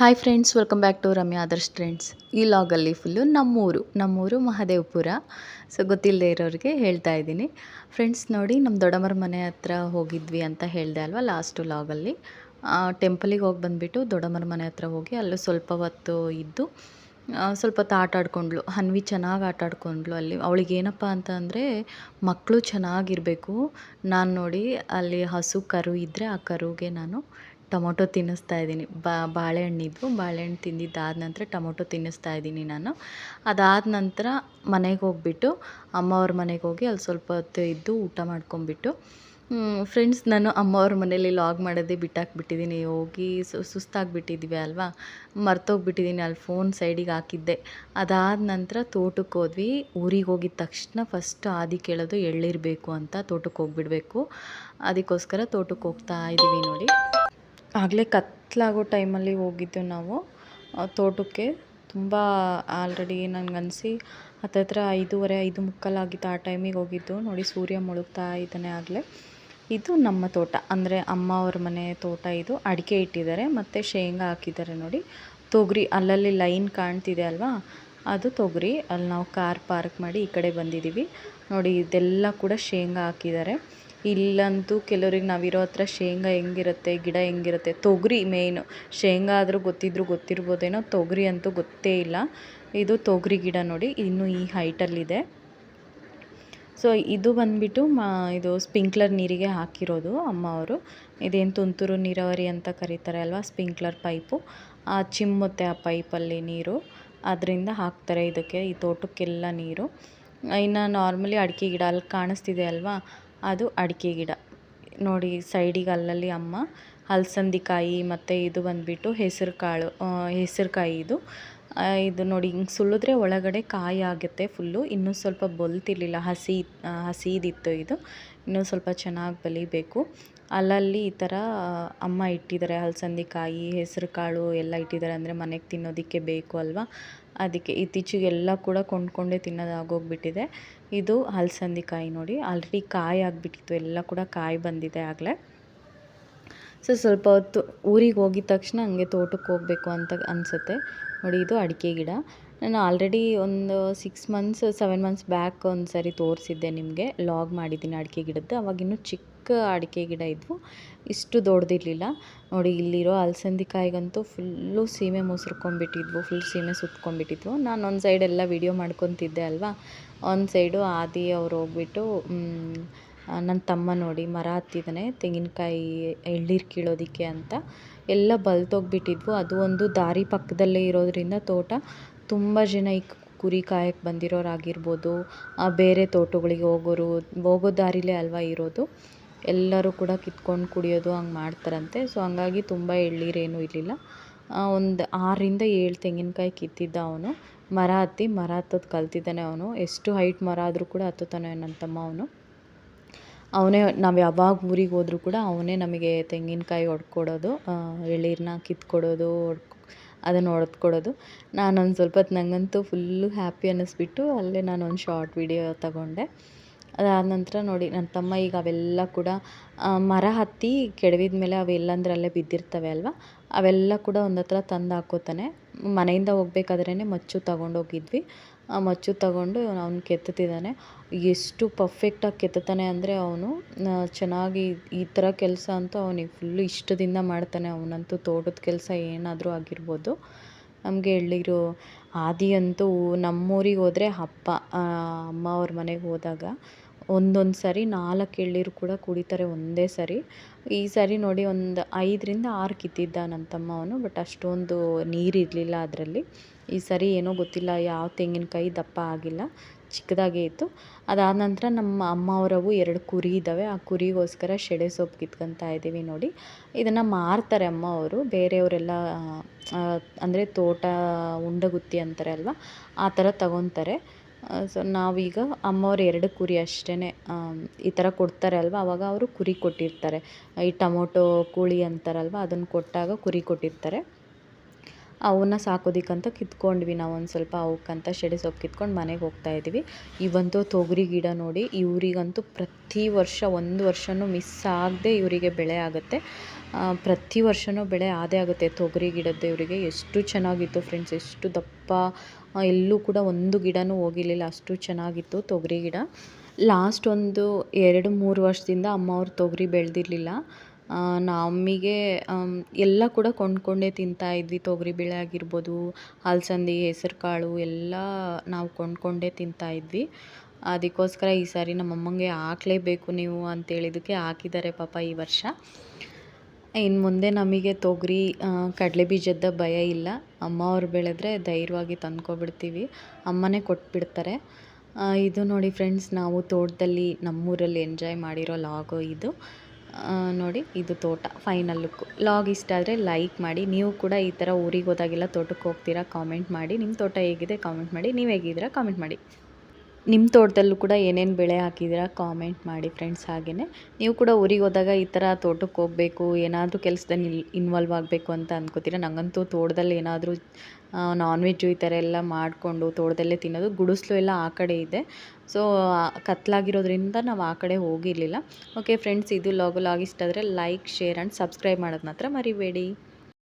Hi friends welcome back to Ramya others friends ಈ ಲಾಗಲ್ಲಿ full ನಮ್ಮೂರು ನಮ್ಮೂರು ಮಹದೇವಪುರ. ಸೊ ಗೊತ್ತಿಲ್ಲದೆ ಇರೋರಿಗೆ ಹೇಳ್ತಾ ಇದ್ದೀನಿ. ಫ್ರೆಂಡ್ಸ್ ನೋಡಿ ನಮ್ಮ ದೊಡ್ಡಮ್ಮರ ಮನೆ ಹತ್ರ ಹೋಗಿದ್ವಿ ಅಂತ ಹೇಳಿದೆ ಅಲ್ವಾ ಲಾಸ್ಟು ಲಾಗಲ್ಲಿ ಟೆಂಪಲಿಗೆ ಹೋಗಿ ಬಂದುಬಿಟ್ಟು ದೊಡ್ಡಮ್ಮರ ಮನೆ ಹತ್ರ ಹೋಗಿ ಅಲ್ಲೂ ಸ್ವಲ್ಪ ಹೊತ್ತು ಇದ್ದು ಸ್ವಲ್ಪ ಹೊತ್ತು ಆಟ ಆಡ್ಕೊಂಡ್ಳು. ಹನ್ವಿ ಚೆನ್ನಾಗಿ ಆಟ ಆಡ್ಕೊಂಡ್ಳು ಅಲ್ಲಿ. ಅವಳಿಗೆ ಏನಪ್ಪ ಅಂತ ಅಂದರೆ ಮಕ್ಕಳು ಚೆನ್ನಾಗಿರಬೇಕು. ನಾನು ನೋಡಿ, ಅಲ್ಲಿ ಹಸು, ಕರು ಇದ್ದರೆ ಆ ಕರುಗೆ ನಾನು ಟೊಮೊಟೊ ತಿನ್ನಿಸ್ತಾ ಇದ್ದೀನಿ. ಬಾಳೆಹಣ್ಣಿದ್ದು ಬಾಳೆಹಣ್ಣು ತಿಂದಿದ್ದಾದ ನಂತರ ಟೊಮೊಟೊ ತಿನ್ನಿಸ್ತಾ ಇದ್ದೀನಿ ನಾನು. ಅದಾದ ನಂತರ ಮನೆಗೆ ಹೋಗ್ಬಿಟ್ಟು ಅಮ್ಮವ್ರ ಮನೆಗೆ ಹೋಗಿ ಅಲ್ಲಿ ಸ್ವಲ್ಪ ಹೊತ್ತು ಇದ್ದು ಊಟ ಮಾಡ್ಕೊಂಬಿಟ್ಟು ಫ್ರೆಂಡ್ಸ್ ನಾನು ಅಮ್ಮವ್ರ ಮನೇಲಿ ಲಾಗ್ ಮಾಡೋದೇ ಬಿಟ್ಟಾಕ್ಬಿಟ್ಟಿದ್ದೀನಿ. ಹೋಗಿ ಸುಸ್ತಾಗಿಬಿಟ್ಟಿದ್ವಿ ಅಲ್ವಾ? ಮರ್ತೋಗ್ಬಿಟ್ಟಿದ್ದೀನಿ ಅಲ್ಲಿ ಫೋನ್ ಸೈಡಿಗೆ ಹಾಕಿದ್ದೆ. ಅದಾದ ನಂತರ ತೋಟಕ್ಕೆ ಹೋದ್ವಿ. ಊರಿಗೆ ಹೋಗಿದ ತಕ್ಷಣ ಫಸ್ಟ್ ಆದಿ ಕೇಳೋದು ಎಳ್ಳಿರಬೇಕು ಅಂತ ತೋಟಕ್ಕೆ ಹೋಗ್ಬಿಡ್ಬೇಕು. ಅದಕ್ಕೋಸ್ಕರ ತೋಟಕ್ಕೆ ಹೋಗ್ತಾ ಇದ್ದೀವಿ ನೋಡಿ. ಆಗಲೇ ಕತ್ತಲಾಗೋ ಟೈಮಲ್ಲಿ ಹೋಗಿದ್ದು ನಾವು. ತೋಟಕ್ಕೆ ತುಂಬ ಆಲ್ರೆಡಿ ನನಗನ್ಸಿ ಹತ್ತತ್ರ ಐದೂವರೆ, ಐದು ಮುಕ್ಕಾಲಾಗಿತ್ತು ಆ ಟೈಮಿಗೆ ಹೋಗಿದ್ದು. ನೋಡಿ ಸೂರ್ಯ ಮುಳುಗ್ತಾ ಇದ್ದಾನೆ ಆಗಲೇ. ಇದು ನಮ್ಮ ತೋಟ. ಅಂದರೆ ಅಮ್ಮ ಅವ್ರ ಮನೆ ತೋಟ ಇದು. ಅಡಿಕೆ ಇಟ್ಟಿದ್ದಾರೆ, ಮತ್ತು ಶೇಂಗಾ ಹಾಕಿದ್ದಾರೆ ನೋಡಿ. ತೊಗರಿ, ಅಲ್ಲಲ್ಲಿ ಲೈನ್ ಕಾಣ್ತಿದೆ ಅಲ್ವಾ? ಅದು ತೊಗರಿ. ಅಲ್ಲಿ ನಾವು ಕಾರ್ ಪಾರ್ಕ್ ಮಾಡಿ ಈ ಕಡೆ ಬಂದಿದ್ದೀವಿ. ನೋಡಿ ಇದೆಲ್ಲ ಕೂಡ ಶೇಂಗಾ ಹಾಕಿದ್ದಾರೆ. ಇಲ್ಲಂತೂ ಕೆಲವ್ರಿಗೆ ನಾವಿರೋ ಹತ್ರ ಶೇಂಗಾ ಹೆಂಗಿರುತ್ತೆ, ಗಿಡ ಹೆಂಗಿರುತ್ತೆ, ತೊಗರಿ ಮೇಯ್ನು ಶೇಂಗಾ ಆದರೂ ಗೊತ್ತಿದ್ರು ಗೊತ್ತಿರ್ಬೋದೇನೋ, ತೊಗರಿ ಅಂತೂ ಗೊತ್ತೇ ಇಲ್ಲ. ಇದು ತೊಗರಿ ಗಿಡ ನೋಡಿ, ಇನ್ನೂ ಈ ಹೈಟಲ್ಲಿದೆ ಸೊ ಇದು ಬಂದುಬಿಟ್ಟು ಮಾ, ಇದು ಸ್ಪಿಂಕ್ಲರ್ ನೀರಿಗೆ ಹಾಕಿರೋದು ಅಮ್ಮ ಅವರು. ಇದೇನು ತುಂತುರು ನೀರಾವರಿ ಅಂತ ಕರೀತಾರೆ ಅಲ್ವಾ ಸ್ಪಿಂಕ್ಲರ್ ಪೈಪು ಆ ಚಿಮ್ಮುತ್ತೆ ಆ ಪೈಪಲ್ಲಿ ನೀರು. ಅದರಿಂದ ಹಾಕ್ತಾರೆ ಇದಕ್ಕೆ, ಈ ತೋಟಕ್ಕೆಲ್ಲ ನೀರು. ಇನ್ನು ನಾರ್ಮಲಿ ಅಡಿಕೆ ಗಿಡ ಅಲ್ಲಿ ಕಾಣಿಸ್ತಿದೆ ಅಲ್ವಾ ಅದು ಅಡಿಕೆ ಗಿಡ. ನೋಡಿ, ಸೈಡಿಗೆ ಅಲ್ಲಲ್ಲಿ ಅಮ್ಮ ಹಲಸಂದಿ ಕಾಯಿ ಮತ್ತು ಇದು ಬಂದುಬಿಟ್ಟು ಹೆಸರು ಕಾಳು ಹೆಸರು ಕಾಯಿ ಇದು ಇದು ನೋಡಿ, ಹಿಂಗೆ ಸುಲಿದ್ರೆ ಒಳಗಡೆ ಕಾಯಿ ಆಗುತ್ತೆ ಫುಲ್ಲು. ಇನ್ನೂ ಸ್ವಲ್ಪ ಬಲ್ತಿರ್ಲಿಲ್ಲ, ಹಸಿ ಹಸಿದಿತ್ತು ಇದು. ಇನ್ನೂ ಸ್ವಲ್ಪ ಚೆನ್ನಾಗಿ ಬಲಿಬೇಕು ಅಲ್ಲಲ್ಲಿ ಈ ಥರ ಅಮ್ಮ ಇಟ್ಟಿದ್ದಾರೆ ಹಲಸಂದಿ ಕಾಯಿ ಹೆಸರು ಕಾಳು ಎಲ್ಲ ಇಟ್ಟಿದ್ದಾರೆ. ಅಂದರೆ ಮನೆಗೆ ತಿನ್ನೋದಕ್ಕೆ ಬೇಕು ಅಲ್ವಾ? ಅದಕ್ಕೆ ಇತ್ತೀಚೆಗೆ ಎಲ್ಲ ಕೂಡ ಕೊಂಡ್ಕೊಂಡೇ ತಿನ್ನೋದಾಗೋಗ್ಬಿಟ್ಟಿದೆ. ಇದು ಹಲಸಂದಿ ಕಾಯಿ ನೋಡಿ. ಆಲ್ರೆಡಿ ಕಾಯಿ ಆಗಿಬಿಟ್ಟಿತ್ತು. ಎಲ್ಲ ಕೂಡ ಕಾಯಿ ಬಂದಿದೆ ಆಗಲೇ. ಸೊ, ಸ್ವಲ್ಪ ಹೊತ್ತು ಊರಿಗೆ ಹೋಗಿದ ತಕ್ಷಣ ಹಂಗೆ ತೋಟಕ್ಕೆ ಹೋಗಬೇಕು ಅಂತ ಅನಿಸುತ್ತೆ. ನೋಡಿ, ಇದು ಅಡಿಕೆ ಗಿಡ. ನಾನು ಆಲ್ರೆಡಿ ಒಂದು six months seven months back ಒಂದು ಸರಿ ತೋರಿಸಿದ್ದೆ ನಿಮಗೆ. ಲಾಗ್ ಮಾಡಿದ್ದೀನಿ ಅಡಿಕೆ ಗಿಡದ್ದು. ಅವಾಗಿನ್ನೂ ಚಿಕ್ಕ ಅಡಿಕೆ ಗಿಡ ಇದ್ವು. ಇಷ್ಟು ದೊಡ್ಡದಿರಲಿಲ್ಲ ನೋಡಿ, ಇಲ್ಲಿರೋ ಅಲಸಂದಿ ಕಾಯಿಗಂತೂ ಫುಲ್ಲು ಸೀಮೆ ಮುಸುರ್ಕೊಂಬಿಟ್ಟಿದ್ವು ಫುಲ್ ಸೀಮೆ ಸುತ್ಕೊಂಡ್ಬಿಟ್ಟಿದ್ವು. ನಾನು ಒಂದು ಸೈಡ್ ಎಲ್ಲ ವೀಡಿಯೋ ಮಾಡ್ಕೊತಿದ್ದೆ ಅಲ್ವಾ? ಒಂದು ಸೈಡು ಆದಿ ಅವ್ರು ಹೋಗ್ಬಿಟ್ಟು ನನ್ನ ತಮ್ಮ ನೋಡಿ ಮರ ಹತ್ತಿದ್ದಾನೆ ತೆಂಗಿನಕಾಯಿ ಎಳ್ನೀರು ಕೀಳೋದಕ್ಕೆ ಅಂತ. ಎಲ್ಲ ಬಲ್ತೋಗ್ಬಿಟ್ಟಿದ್ವು. ಅದು ಒಂದು ದಾರಿ ಪಕ್ಕದಲ್ಲೇ ಇರೋದ್ರಿಂದ ತೋಟ ತುಂಬ ಜನ ಈ ಕುರಿ ಕಾಯಕ್ಕೆ ಬಂದಿರೋರಾಗಿರ್ಬೋದು ಬೇರೆ ತೋಟಗಳಿಗೆ ಹೋಗೋರು, ಹೋಗೋ ದಾರಿಲೇ ಅಲ್ವಾ ಇರೋದು. ಎಲ್ಲರೂ ಕೂಡ ಕಿತ್ಕೊಂಡು ಕುಡಿಯೋದು ಹಂಗೆ ಮಾಡ್ತಾರಂತೆ. ಸೊ ಹಂಗಾಗಿ ತುಂಬ ಎಳ್ನೀರೇನೂ ಇರಲಿಲ್ಲ. ಒಂದು ಆರರಿಂದ ಏಳು ತೆಂಗಿನಕಾಯಿ ಕಿತ್ತಿದ್ದ ಅವನು. ಮರ ಹತ್ತಿ, ಮರ ಹತ್ತೋದು ಕಲ್ತಿದ್ದಾನೆ ಅವನು. ಎಷ್ಟು ಹೈಟ್ ಮರ ಆದರೂ ಕೂಡ ಹತ್ತುತ್ತಾನೆ ನನ್ನ ತಮ್ಮ ಅವನು. ಅವನೇ, ನಾವು ಯಾವಾಗ ಊರಿಗೆ ಹೋದರೂ ಕೂಡ ಅವನೇ ನಮಗೆ ತೆಂಗಿನಕಾಯಿ ಹೊಡ್ಕೊಡೋದು ಎಳ್ನೀರನ್ನ ಕಿತ್ಕೊಡೋದು, ಹೊಡ್ಕೊ, ಅದನ್ನು ಹೊಡೆದ್ಕೊಡೋದು ನಾನೊಂದು ಸ್ವಲ್ಪ ಹೊತ್ತು ನನಗಂತೂ ಫುಲ್ಲು ಹ್ಯಾಪಿ ಅನ್ನಿಸ್ಬಿಟ್ಟು ಅಲ್ಲೇ ನಾನು ಒಂದು ಶಾರ್ಟ್ ವಿಡಿಯೋ ತಗೊಂಡೆ. ಅದಾದ ನಂತರ ನೋಡಿ ನನ್ನ ತಮ್ಮ ಈಗ ಅವೆಲ್ಲ ಕೂಡ ಮರ ಹತ್ತಿ ಕೆಡವಿದ ಮೇಲೆ ಅವೆಲ್ಲಂದ್ರೆ ಅಲ್ಲೇ ಬಿದ್ದಿರ್ತವೆ ಅಲ್ವಾ? ಅವೆಲ್ಲ ಕೂಡ ಒಂದು ಹತ್ರ ತಂದು ಹಾಕೋತಾನೆ. ಮನೆಯಿಂದ ಹೋಗ್ಬೇಕಾದ್ರೇ ಮಚ್ಚು ತಗೊಂಡೋಗಿದ್ವಿ. ಆ ಮಚ್ಚು ತಗೊಂಡು ಅವ್ನು ಕೆತ್ತುತ್ತಿದ್ದಾನೆ. ಎಷ್ಟು ಪರ್ಫೆಕ್ಟಾಗಿ ಕೆತ್ತುತ್ತಾನೆ ಅಂದರೆ ಅವನು ಚೆನ್ನಾಗಿ ಈ ಥರ ಕೆಲಸ ಅಂತೂ ಅವನಿಗೆ ಫುಲ್ಲು ಇಷ್ಟದಿಂದ ಮಾಡ್ತಾನೆ. ಅವನಂತೂ ತೋಟದ ಕೆಲಸ ಏನಾದರೂ ಆಗಿರ್ಬೋದು. ನಮಗೆ ಹೇಳಿದ್ರು ಆದಿ ಅಂತೂ ನಮ್ಮೂರಿಗೆ ಹೋದರೆ ಹಬ್ಬ ಅಮ್ಮ ಅವ್ರ ಮನೆಗೆ ಹೋದಾಗ ಒಂದೊಂದು ಸರಿ ನಾಲ್ಕು ಎಳ್ನೀರು ಕೂಡ ಕುಡಿತಾರೆ ಒಂದೇ ಸರಿ. ಈ ಸರಿ ನೋಡಿ ಒಂದು ಐದರಿಂದ ಆರು ಕಿತ್ತಿದ್ದ ನನ್ನ ತಮ್ಮ ಅವನು ಬಟ್ ಅಷ್ಟೊಂದು ನೀರಿರಲಿಲ್ಲ ಅದರಲ್ಲಿ. ಈ ಸರಿ ಏನೋ ಗೊತ್ತಿಲ್ಲ, ಯಾವ ತೆಂಗಿನಕಾಯಿ ದಪ್ಪ ಆಗಿಲ್ಲ, ಚಿಕ್ಕದಾಗೇ ಇತ್ತು. ಅದಾದ ನಂತರ ನಮ್ಮ ಅಮ್ಮ ಅವರವು ಎರಡು ಕುರಿ ಇದ್ದಾವೆ. ಆ ಕುರಿಗೋಸ್ಕರ ಶೆಡೆ ಸೊಪ್ಪು ಕಿತ್ಕೊತಾ ಇದ್ದೀವಿ ನೋಡಿ. ಇದನ್ನು ಮಾರ್ತಾರೆ ಅಮ್ಮ ಅವರು ಬೇರೆಯವರೆಲ್ಲ ಅಂದರೆ ತೋಟ, ಉಂಡಗುತ್ತಿ ಅಂತಾರೆ ಅಲ್ವಾ? ಆ ಥರ ತಗೊತಾರೆ. ಸೊ ನಾವೀಗ ಅಮ್ಮವ್ರು ಎರಡು ಕುರಿ ಅಷ್ಟೇ ಈ ಥರ ಕೊಡ್ತಾರೆ ಅಲ್ವಾ? ಅವಾಗ ಅವರು ಕುರಿ ಕೊಟ್ಟಿರ್ತಾರೆ. ಈ ಟೊಮೊಟೊ, ಕೋಳಿ ಅಂತಾರಲ್ವ? ಅದನ್ನು ಕೊಟ್ಟಾಗ ಕುರಿ ಕೊಟ್ಟಿರ್ತಾರೆ. ಅವನ್ನ ಸಾಕೋದಿಕ್ಕಂತ ಕಿತ್ಕೊಂಡ್ವಿ ನಾವು ಒಂದು ಸ್ವಲ್ಪ ಅವಕ್ಕಂತ ಶೆಡೆ ಸೊಪ್ಪು ಕಿತ್ಕೊಂಡು ಮನೆಗೆ ಹೋಗ್ತಾ ಇದ್ದೀವಿ ಇವಂತೂ ತೊಗರಿ ಗಿಡ ನೋಡಿ ಇವರಿಗಂತೂ ಪ್ರತಿ ವರ್ಷ ಒಂದು ವರ್ಷವೂ ಮಿಸ್ ಆಗದೆ ಇವರಿಗೆ ಬೆಳೆ ಆಗುತ್ತೆ. ಪ್ರತಿ ವರ್ಷವೂ ಬೆಳೆ ಆದೇ ಆಗುತ್ತೆ. ತೊಗರಿ ಗಿಡದ್ದು ಇವರಿಗೆ ಎಷ್ಟು ಚೆನ್ನಾಗಿತ್ತು ಫ್ರೆಂಡ್ಸ್, ಎಷ್ಟು ದಪ್ಪ. ಎಲ್ಲೂ ಕೂಡ ಒಂದು ಗಿಡನೂ ಹೋಗಿರಲಿಲ್ಲ, ಅಷ್ಟು ಚೆನ್ನಾಗಿತ್ತು ತೊಗರಿ ಗಿಡ. ಲಾಸ್ಟ್ ಒಂದು ಎರಡು ಮೂರು ವರ್ಷದಿಂದ ಅಮ್ಮ ಅವ್ರು ತೊಗರಿ ಬೆಳೆದಿರ್ಲಿಲ್ಲ. ನಮಗೆ ಎಲ್ಲ ಕೂಡ ಕೊಂಡ್ಕೊಂಡೇ ತಿಂತಾ ಇದ್ವಿ. ತೊಗರಿ ಬೇಳೆ ಆಗಿರ್ಬೋದು ಅಲಸಂದಿ ಹೆಸರು ಕಾಳು ಎಲ್ಲ ನಾವು ಕೊಂಡ್ಕೊಂಡೇ ತಿಂತಾ ಇದ್ವಿ. ಅದಕ್ಕೋಸ್ಕರ ಈ ಸಾರಿ ನಮ್ಮ ಅಮ್ಮಂಗೆ ಹಾಕ್ಲೇಬೇಕು ನೀವು ಅಂತೇಳಿದಕ್ಕೆ ಹಾಕಿದ್ದಾರೆ ಪಾಪ ಈ ವರ್ಷ. ಇನ್ನು ಮುಂದೆ ನಮಗೆ ತೊಗರಿ ಕಡಲೆ ಬೀಜದ ಭಯ ಇಲ್ಲ. ಅಮ್ಮ ಅವ್ರು ಬೆಳೆದ್ರೆ ಧೈರ್ಯವಾಗಿ ತಂದ್ಕೊಬಿಡ್ತೀವಿ. ಅಮ್ಮನೇ ಕೊಟ್ಬಿಡ್ತಾರೆ. ಇದು ನೋಡಿ ಫ್ರೆಂಡ್ಸ್ ನಾವು ತೋಟದಲ್ಲಿ ನಮ್ಮೂರಲ್ಲಿ ಎಂಜಾಯ್ ಮಾಡಿರೋ ಲಾಗೋ ಇದು. ನೋಡಿ, ಇದು ತೋಟ ಫೈನಲ್ ಲುಕ್ಕು ಲಾಗ್ ಇಷ್ಟ ಆದರೆ ಲೈಕ್ ಮಾಡಿ, ನೀವು ಕೂಡ ಈ ಥರ ಊರಿಗೆ ಹೋದಾಗೆಲ್ಲ ತೋಟಕ್ಕೆ ಹೋಗ್ತೀರಾ ಕಾಮೆಂಟ್ ಮಾಡಿ. ನಿಮ್ಮ ತೋಟ ಹೇಗಿದೆ ಕಾಮೆಂಟ್ ಮಾಡಿ. ನೀವು ಹೇಗಿದ್ದೀರಾ ಕಾಮೆಂಟ್ ಮಾಡಿ. ನಿಮ್ಮ ತೋಟದಲ್ಲೂ ಕೂಡ ಏನೇನು ಬೆಳೆ ಹಾಕಿದ್ದೀರಾ ಕಾಮೆಂಟ್ ಮಾಡಿ ಫ್ರೆಂಡ್ಸ್ ಹಾಗೆಯೇ ನೀವು ಕೂಡ ಊರಿಗೆ ಹೋದಾಗ ಈ ಥರ ತೋಟಕ್ಕೆ ಹೋಗಬೇಕು, ಏನಾದರೂ ಕೆಲಸದಲ್ಲಿ ಇನ್ವಾಲ್ವ್ ಆಗಬೇಕು ಅಂತ ಅಂದ್ಕೋತೀರ ನನಗಂತೂ ತೋಟದಲ್ಲಿ ಏನಾದರೂ ನಾನ್ ವೆಜ್ಜು ಈ ಥರ ಎಲ್ಲ ಮಾಡಿಕೊಂಡು ತೋಟದಲ್ಲೇ ತಿನ್ನೋದು ಗುಡಿಸ್ಲು ಎಲ್ಲ ಆ ಕಡೆ ಇದೆ. ಸೊ ಕತ್ಲಾಗಿರೋದ್ರಿಂದ ನಾವು ಆ ಕಡೆ ಹೋಗಿರಲಿಲ್ಲ. ಓಕೆ ಫ್ರೆಂಡ್ಸ್ ಇದು ಲಾಗು ಲಾಗ್ ಆದರೆ ಲೈಕ್ ಶೇರ್ ಆ್ಯಂಡ್ ಸಬ್ಸ್ಕ್ರೈಬ್ ಮಾಡೋದು ಮಾತ್ರ ಮರಿಬೇಡಿ.